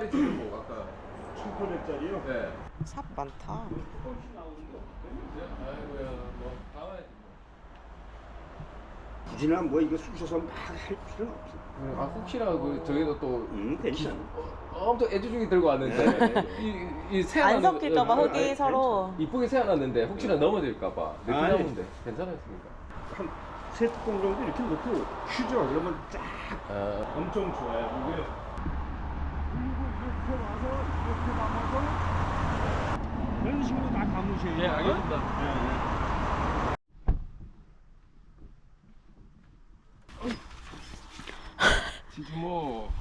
마리 뭐 아까 1,800짜리요? 네. 삽 많다. 아이고야 뭐 가봐야지 굳이나 뭐 이거 쑤셔서 막 할 필요는 없어. 뭐. 아 혹시나 그 저희도 또 응, 괜찮아. 엄청 애지중지 들고 왔는데 이이 세안 안 섞일까봐 흙이 서로. 이쁘게 세안놨는데 혹시나 넘어질까봐 아니. 내려놓는데 괜찮았습니까? 한세 뚜껑 정도 이렇게 넣고 휘저 그러면 쫙 아, 엄청 좋아요. 이게 이렇게 와서 이렇게 감아서 이런 식으로 다 돼요. 예, 알겠습니다. 예, 예. 뭐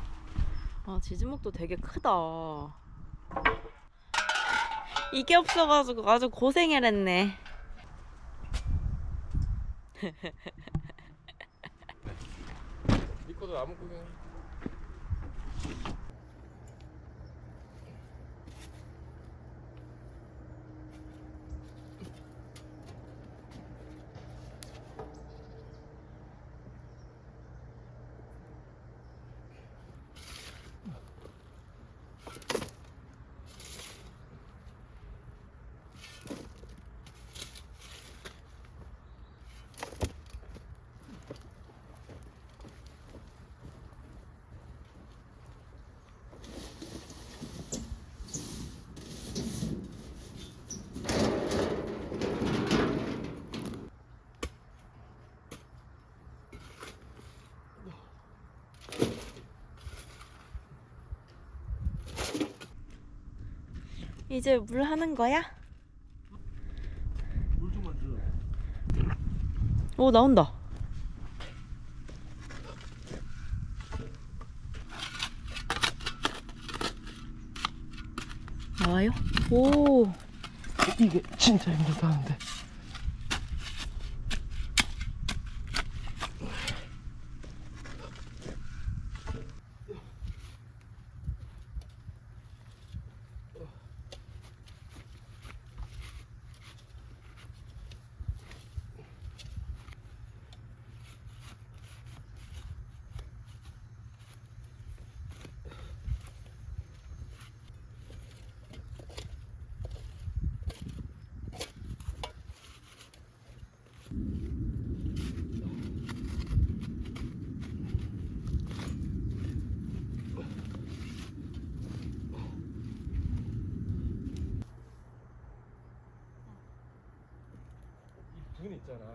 아, 지지목도 되게 크다. 이게 없어가지고 아주 고생을 했네. 믿고도 아무 구경 이제 물 하는 거야? 물 좀만 줘. 오, 나온다. 나와요? 오, 이게 진짜 힘들다는데 이 둔 있잖아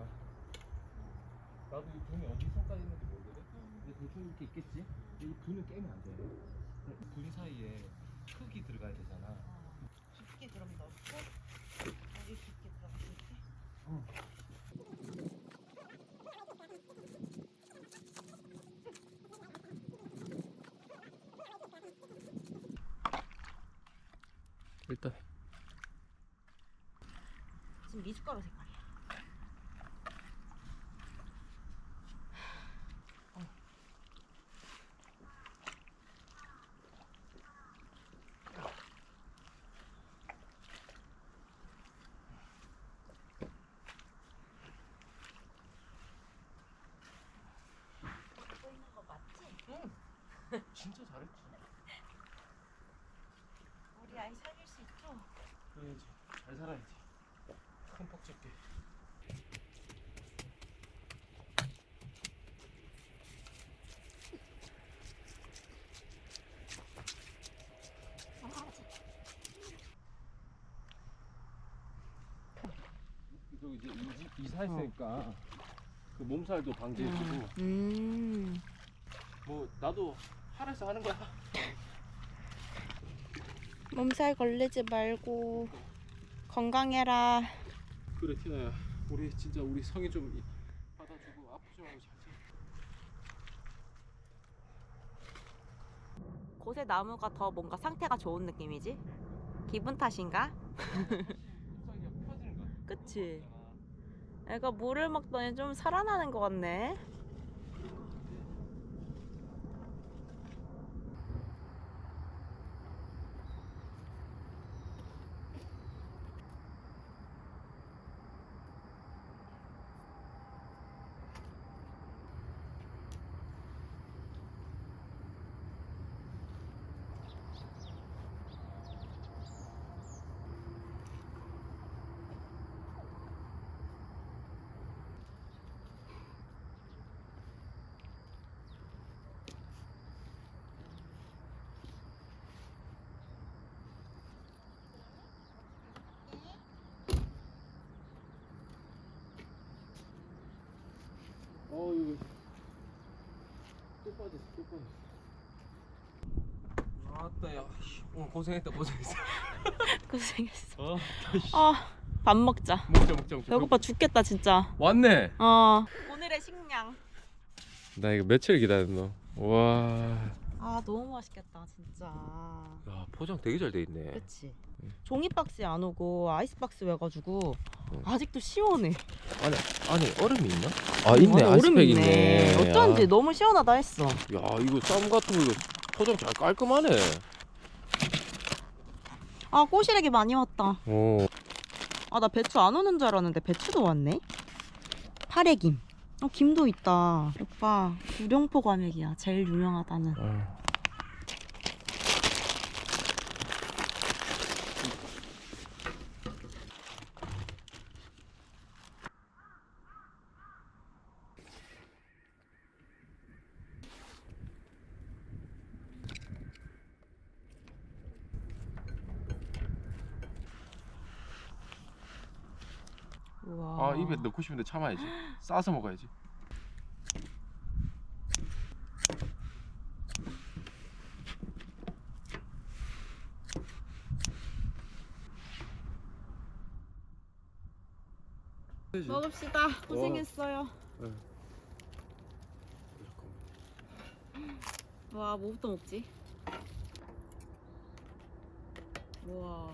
나도 이 둔이 어디서까지 있는지 모르거든? 근데 대충 이렇게 있겠지? 근데 이 둔을 깨면 안돼. 둔 사이에 흙이 들어가야 되잖아. 깊게 그럼 넣고 여기 깊게 들어가실게. 일단. 지금 미숫가루 색깔이야. 보이는 거 맞지? 진짜 잘했지 우리 아이 살릴 수 있죠? 그래야지 잘 살아야지 흠뻑 또 이제 이사했으니까 그 몸살도 방지해주고 음. 뭐 나도 하라서 하는 거야 몸살 걸리지 말고 건강해라. 그래 티나야 우리 진짜 우리 성이 좀 이- 받아주고 아프지 말고 잘 살. 곳의 나무가 더 뭔가 상태가 좋은 느낌이지? 기분 탓인가? 그치? 애가 물을 먹더니 좀 살아나는 것 같네. 어 이거 또 빠졌어 또 빠졌어 아따 야 씨, 오늘 고생했다 고생했어 고생했어. 어 아, 밥 먹자. 먹자 먹자 먹자 배고파 죽겠다 진짜. 왔네 어. 오늘의 식량. 나 이거 며칠 기다렸노 와아 너무 맛있겠다 진짜. 야, 포장 되게 잘 돼 있네 그치. 종이 박스에 안 오고 아이스 박스 외가지고 응. 아직도 시원해. 안에 안에 얼음이 있나? 아 어, 있네 안에 아이스팩 있네 어쩐지 너무 시원하다 했어. 야, 야 이거 쌈 같은 거 이거 포장 잘 깔끔하네 아 꼬시래기 많이 왔다. 오 아 나 배추 안 오는 줄 알았는데 배추도 왔네. 파래김. 어 김도 있다. 오빠 구룡포 과메기야. 제일 유명하다는. 아. 와. 아 입에 넣고 싶은데 참아야지 싸서 먹어야지 먹읍시다. 고생했어요. 네. 와 뭐부터 먹지? 우와.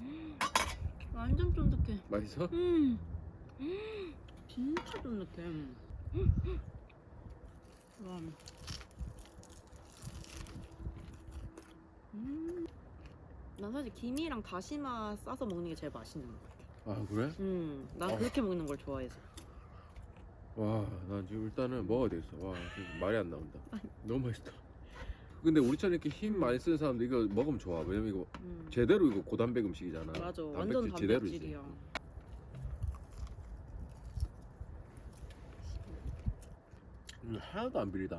음, 완전 쫀득해. 맛있어? 음, 음, 진짜 쫀득해. 음. 와. 음. 난 사실 김이랑 다시마 싸서 먹는 게 제일 맛있는 것 같아. 아 그래? 음, 난 어. 그렇게 먹는 걸 좋아해서. 와, 난 지금 일단은 먹어야 되겠어. 와, 지금 말이 안 나온다. 너무 맛있다. 근데 우리처럼 이렇게 힘 많이 쓰는 사람들 이거 먹으면 좋아. 왜냐면 이거 음. 제대로 이거 고단백 음식이잖아. 맞아, 완전 단백질 제대로지. 단백질이야. 음, 하나도 안 비리다.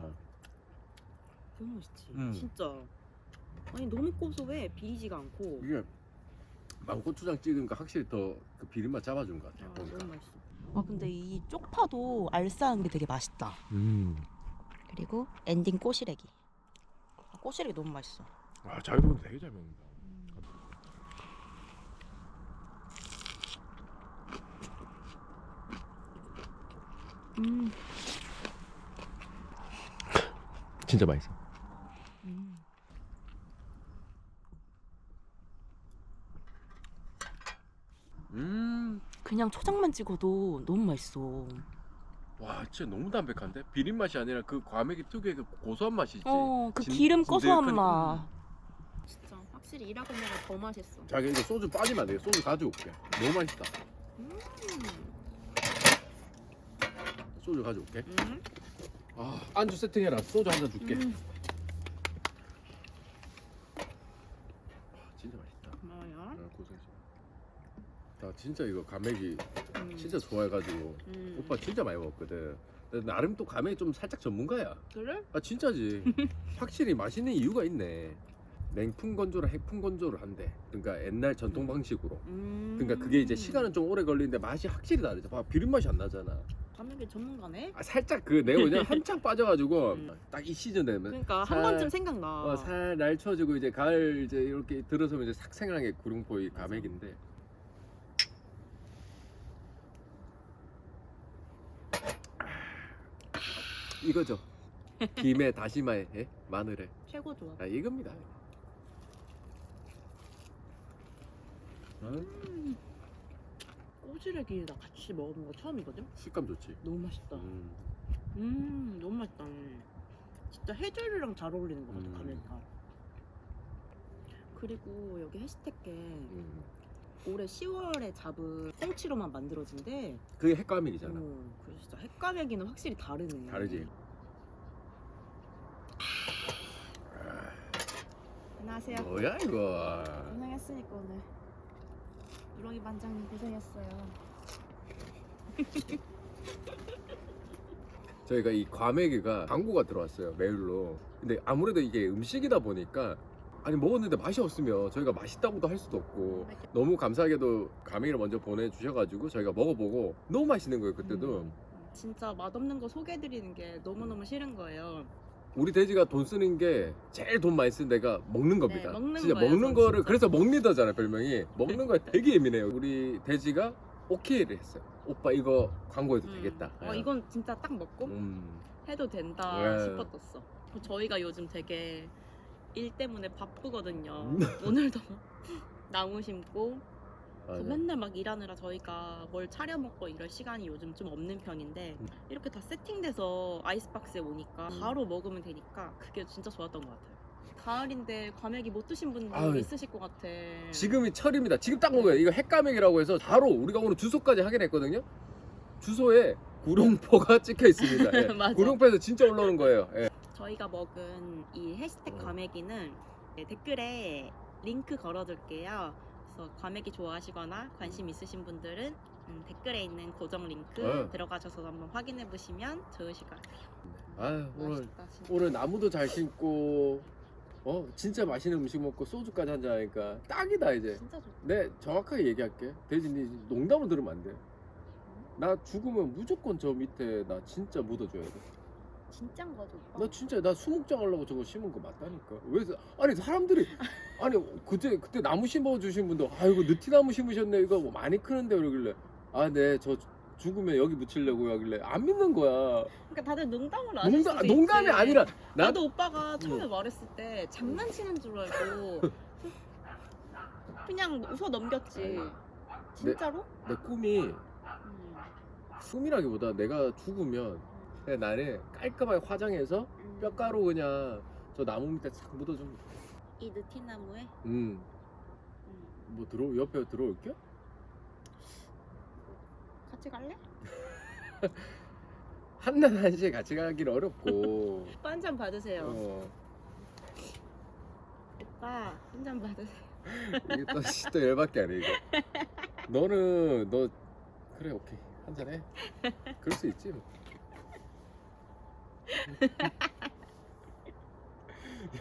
너무 맛있지. 음. 진짜. 아니 너무 고소해. 비리지가 않고. 이게 망고추장 찍으니까 확실히 더 그 비린맛 잡아준 것 같아. 아, 보니까. 너무 맛있어. 아 근데 이 쪽파도 알싸한 게 되게 맛있다. 음, 그리고 엔딩 꼬시래기. 아, 꼬시래기 너무 맛있어. 아 자기도 되게 잘 먹는다. 진짜 맛있어. 음. 음, 그냥 초장만 찍어도 너무 맛있어. 와, 진짜 너무 담백한데 비린 맛이 아니라 그 과메기 특유의 그 고소한 맛이 있지. 어, 그 진- 기름 고소한 진득한- 맛. 진짜 확실히 일하고 먹으면 더 맛있어. 자기 이거 소주 빠지면 안 돼. 소주 가져올게. 너무 맛있다. 음. 소주 가져올게. 음. 아, 안주 세팅해라. 소주 한 잔 줄게. 음. 아, 진짜 맛있다. 아, 고생했어. 나 진짜 이거 가메기 음. 진짜 좋아해가지고 음. 오빠 진짜 많이 먹었거든. 근데 나름 또 가메기 좀 살짝 전문가야. 그래? 아 진짜지. 확실히 맛있는 이유가 있네. 냉풍 건조랑 핵풍 건조를 한대. 그러니까 옛날 전통 방식으로. 음. 그러니까 그게 이제 시간은 좀 오래 걸리는데 맛이 확실히 다르죠. 봐 비린 맛이 안 나잖아. 가면기 전문가네. 아, 살짝 그 내가 그냥 한창 빠져가지고 음. 딱 이 시즌 되면 그러니까 살- 한 번쯤 생각나. 어, 살 날쳐지고 이제 가을 이제 이렇게 들어서면 이제 싹 생각나게 구룡포 이 가맥인데 이거죠 김에 다시마에 예? 마늘에 최고 좋아. 아 이겁니다 어? 음. 꼬지래기 나 같이 먹어본 거 처음이거든. 식감 좋지 너무 맛있다. 음. 음, 너무 맛있다. 진짜 해조류랑 잘 어울리는 것 같아 음. 가면가. 그리고 여기 해시태게 음. 올해 10월에 잡은 꽁치로만 만들어진대. 그게 핵과밀이잖아 어, 그래서 진짜 햇가메기는 확실히 다르네. 다르지 안녕하세요. 뭐야 이거 고생했으니까 오늘 누렁이 반장님 고생했어요. 저희가 이 과메기가 광고가 들어왔어요 메일로 근데 아무래도 이게 음식이다 보니까 아니 먹었는데 맛이 없으면 저희가 맛있다고도 할 수도 없고 너무 감사하게도 가맹이를 먼저 보내주셔가지고 저희가 먹어보고 너무 맛있는 거예요 그때도 음. 진짜 맛없는 거 소개해드리는 게 너무너무 싫은 거예요. 우리 돼지가 돈 쓰는 게 제일 돈 많이 쓴 데가 먹는 겁니다. 네, 먹는 진짜 거예요, 먹는 전 거를 진짜. 그래서 먹리더잖아요 별명이. 먹는 거에 되게 예민해요. 우리 돼지가 오케이를 했어요. 오빠 이거 광고해도 음. 되겠다. 어, 이건 진짜 딱 먹고 음. 해도 된다 네. 싶었었어. 저희가 요즘 되게 일 때문에 바쁘거든요. 음. 오늘도 나무 심고 맞아. 맨날 막 일하느라 저희가 뭘 차려 먹고 이럴 시간이 요즘 좀 없는 편인데 음. 이렇게 다 세팅돼서 아이스박스에 오니까 음. 바로 먹으면 되니까 그게 진짜 좋았던 것 같아요. 가을인데 과메기 못 드신 분들 아유. 있으실 것 같아. 지금이 철입니다. 지금 딱 먹어요. 이거 핵가맥이라고 해서 바로 우리가 오늘 주소까지 확인했거든요. 주소에 구룡포가 찍혀 있습니다. 예. 맞아. 구룡포에서 진짜 올라오는 거예요. 예. 저희가 먹은 이 해시태그 어. 과메기는 네, 댓글에 링크 걸어둘게요. 그래서 과메기 좋아하시거나 관심 있으신 분들은 음, 댓글에 있는 고정 링크 어. 들어가셔서 한번 확인해 보시면 좋으실 것 같아요. 아유, 오늘 맛있다 진짜. 오늘 나무도 잘 심고 어 진짜 맛있는 음식 먹고 소주까지 한잔 하니까 딱이다 이제. 진짜 좋다. 내 정확하게 얘기할게. 대진이 농담으로 들으면 안 돼. 나 죽으면 무조건 저 밑에 나 진짜 묻어줘야 돼. 진짠 거죠. 오빠? 나 진짜 나 수목장 하려고 저거 심은 거 맞다니까. 왜 아니 사람들이 아니 그때 그때 나무 심어 주신 분도 아이고 느티나무 심으셨네 이거 뭐 많이 크는데 그러길래 아 네 저 죽으면 여기 묻히려고 하길래 안 믿는 거야. 그러니까 다들 농담을 안 농담 농담이 아니라 나 나도 오빠가 처음에 응. 말했을 때 장난치는 줄 알고 그냥 웃어 넘겼지. 진짜로? 내 꿈이 음. 꿈이라기보다 내가 죽으면 그냥 나는 깔끔하게 화장해서 음. 뼈가루 그냥 저 나무 밑에 싹 돼. 이 느티나무에 음. 음. 뭐 들어 옆에 들어올게? 같이 갈래? 한낮 한시에 같이 가긴 어렵고. 오빠 한 잔 받으세요. 어. 오빠 한 잔 받으세요. 이게 또, 씨, 또 열받게 하네 이거. 너는 너 그래 오케이 한 잔 해. 그럴 수 있지. 뭐.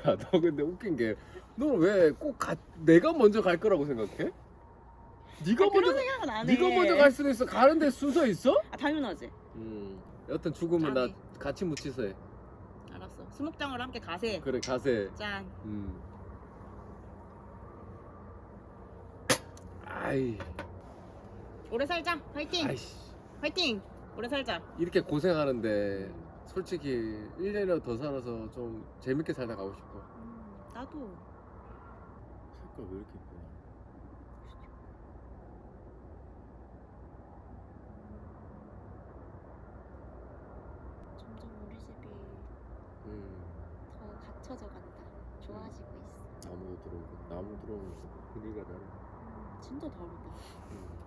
야 너 근데 웃긴 게 너는 왜꼭 내가 먼저 갈 거라고 생각해? 네가 아, 먼저 그런 생각은 안 해. 네가 먼저 갈 수도 있어. 가는데 순서 있어? 아 당연하지. 음. 여튼 죽으면 나 아니. 같이 묻히서 해. 알았어. 수목장으로 함께 가세. 그래 가세. 짠. 음. 아이. 오래 살자. 화이팅. 아이씨. 화이팅. 오래 살자. 이렇게 고생하는데 솔직히 1년이라도 더 살아서 좀 재밌게 살다 가고 싶어. 음, 나도. 색깔 왜 이렇게 이쁘냐? 점점 우리 집이 음. 더 갖춰져 간다. 좋아지고 있어. 나무도 들어오고 나무 들어오면서 분위기가 다르네. 음, 진짜 다르다. 음.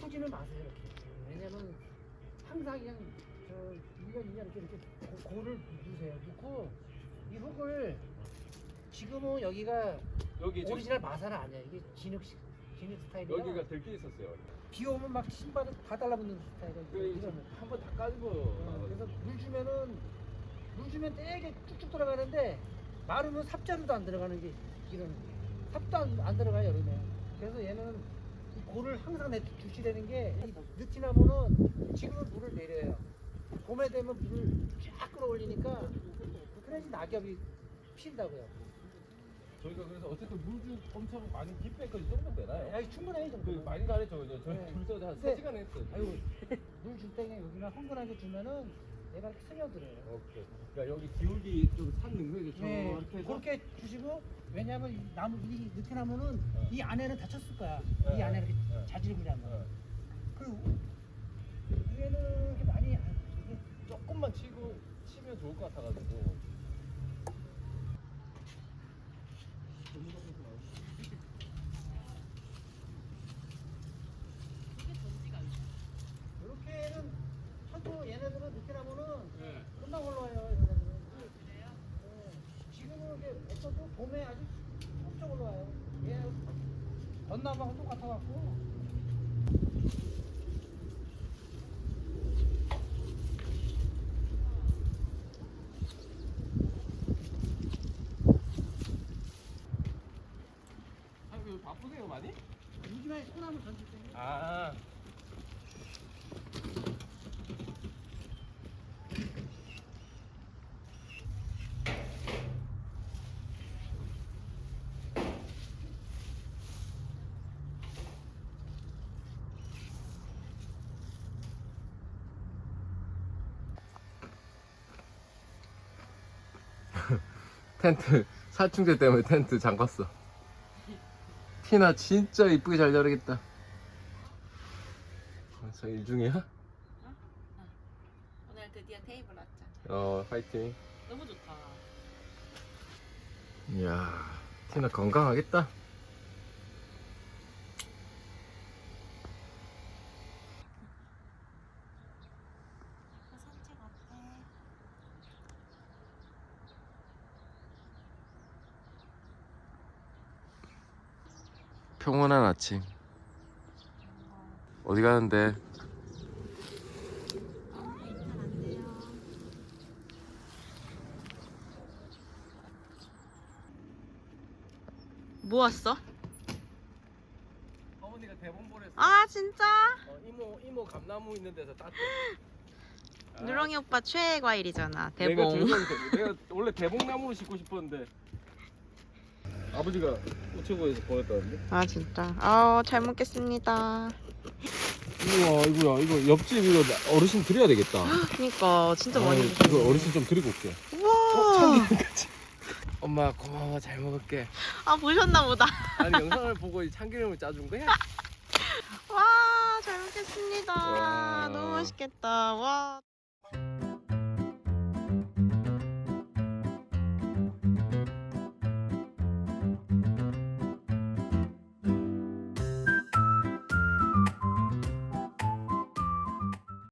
덮으지는 마세요 이렇게. 왜냐면 항상 그냥 저 1년 2년 이렇게 이렇게 고, 고를 누세요. 넣고 이 흙을 지금은 여기가 여기 오리지널 마사는 아니야. 이게 진흙 식- 진흙 스타일이야. 여기가 들깨 있었어요. 비 오면 막 신발을 다 달라붙는 스타일이야. 이거는. 한번 다 까지고. 어, 그래서 물 주면은 물 주면 되게 쭉쭉 들어가는데 마르면 삽자루도 안 들어가는 게 이런 삽도 안, 안 들어가요 여름에 그래서 얘는 이 골을 항상 내 주시라는 게 느티나무는 지금은 물을 내려요 봄에 되면 물을 쫙 끌어올리니까 그래야지 낙엽이 필다고요 저희가 그래서 어쨌든 물주 엄청 많이 딥백까지 정도 되나요? 야 충분해요 이그 정도 많이 가랬죠. 저 저희 네. 줄서서 한 네. 3시간 했어요. 아이고 물줄 때 여기나 흥건하게 주면은 얘가 이렇게 스며들어요 오케이. 그러니까 여기 기울기 좀산 능력이 네, 저렇게 해서 그렇게 주시고 왜냐하면 이 나무 이 느티나무는 어. 이 안에는 닫혔을 거야. 이 네, 안에 이렇게 네. 자질구레하면. 어, 그리고 위에는 이렇게 많이 안- 이게 조금만 치고 치면 좋을 것 같아가지고. 있어갖고. 아, 바쁘세요 많이? 요즘에 소나무 던질 때 아. 텐트 살충제 때문에 텐트 잠갔어. 티나 진짜 이쁘게 잘 자르겠다. 저 일중이야? 오늘 드디어 테이블 왔잖아. 어 파이팅. 너무 좋다. 이야 티나 건강하겠다. 산책 어때? 평온한 아침. 어디 가는데? 뭐 왔어? 어머니가 대본 보냈어. 아 진짜? 어, 이모 이모 감나무 있는 데서 땄대. 누렁이 오빠 최애 과일이잖아. 내가 대봉. 즐거운데 내가 원래 대봉나무를 심고 싶었는데 아버지가 우체국에서 보냈다는데. 아 진짜. 아잘 먹겠습니다. 우와 이거야 이거 옆집 이거 나- 어르신 드려야 되겠다. 그니까 진짜 아, 많이 이거 먹었네. 어르신 좀 드리고 올게. 우와. 엄마 고마워 잘 먹을게. 아 보셨나 보다. 아니 영상을 보고 이 참기름을 짜준 거야? 와 잘 먹겠습니다. 와. 너무 맛있겠다. 와.